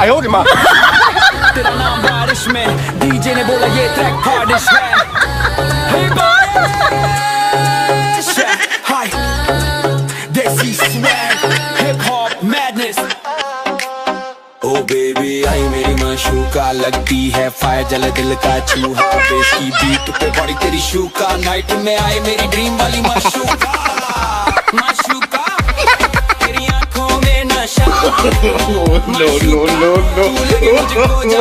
आयो रे माँ तेरा नाम बारिश में डीजे ने बोला ये ट्रैक बारिश है हे बारिश हाय देसी swag hip hop madness oh baby आई मेरी माशूका लगती है। फायर जल दिल का चूहा। बेस की बीट पे बड़ी तेरी शूका नाइट में आए मेरी ड्रीम वाली माशूका माशूका no, no, no, no.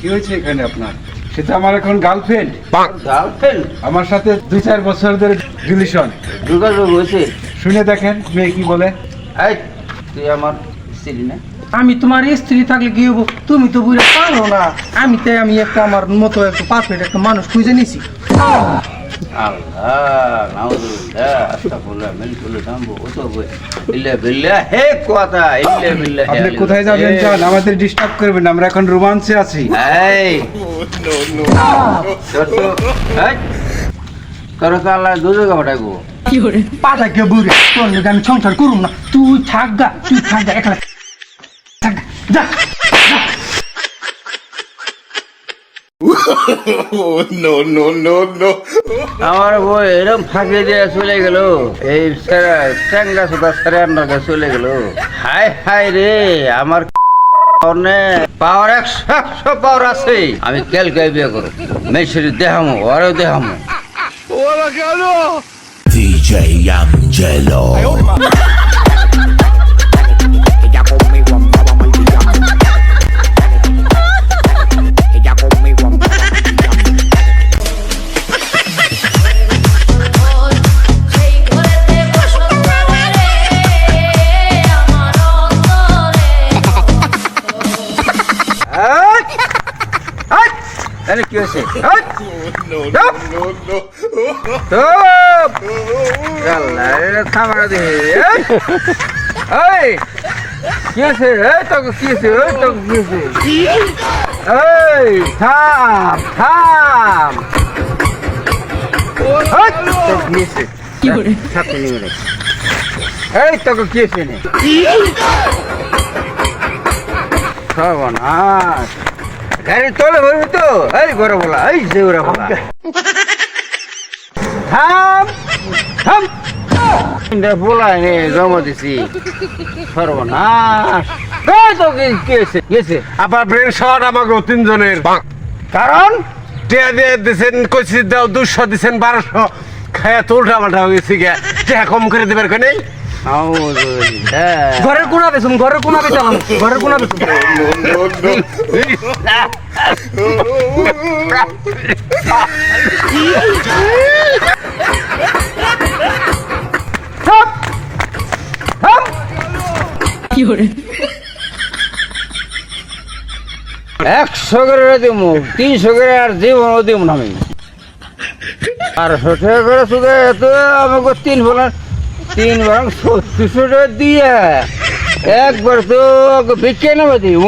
কি হয়েছে এখানে আপনার? সেটা আমার এখন গার্লফ্রেন্ড গার্লফ্রেন্ড আমার সাথে দুই চার বছর ধরে রিলেশন যোগাযোগ হয়েছে শুনে দেখেন মেয়ে কি বলে? এই তুই আমার স্ত্রী না? আমি তোমার স্ত্রী থাকলে কি হব? তুমি তো বুঝে পারো না। আমি তাই আমি একটা আমার মতো একটা পারফেক্ট একটা মানুষ খুঁজে নিছি। আপনি কোথায় যাবেন আমাদের ডিস্টার্ব করবেন আমরা এখন রোমাঞ্চে আছি। তো আল্লাহ বুড়ে তোর আমি সংসার করুম না। তুই থাক গা তুই থাক গা একলা। যা। আমার বই এরকম ফাঁকি দিয়ে চলে গেল। এই সেরা ট্যাংরা সুতা সেরান্ডার চলে গেল। হাই হাই রে আমার পাওয়ার একশো একশো পাওয়ার আছে। আমি কেলকে বিয়ে করো মেশরি দেহামো ওরেও দেহামো। DJ Angelo. আরে কি হয়েছে থামারা দে এই কি আছে এই তোকে কি আছে এই তোকে কি আছে এই থাম থাম কি আছে কি hore সাথে নিয়ে এই তোকে কি আছে নে সর্বনাশ গাড়ি তোলে তো এই ঘরে বলা এই ঘরে বলা। থাম থাম। বলাই নে জমা দিছি। সর্বনাশ। তো গেছে আবার ব্রেন শট আমাকে তিনজনের। কারণ? টিয়া দিয়ে দিছেন কইছি দাও দুশো দিছেন বারোশো। খায়া তো উল্টা পাল্টা হয়ে গেছি গে। টিয়া কম করে দেবার কেন। ঘরের কোনা বেসুম ঘরের কোনা বেচালাম। ঘরের কোনা hore একশো করে দিব, তিনশো করে আর জীবনও দিব না আমি। আর টাকা করে শুধু এত আমাকে তিন বলার তিন ছত্রিশশো টাকা দিয়ে একবার তো বিকে নেবে দিব।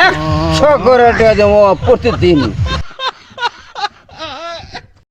একশো করে টাকা দেবো প্রতিদিন।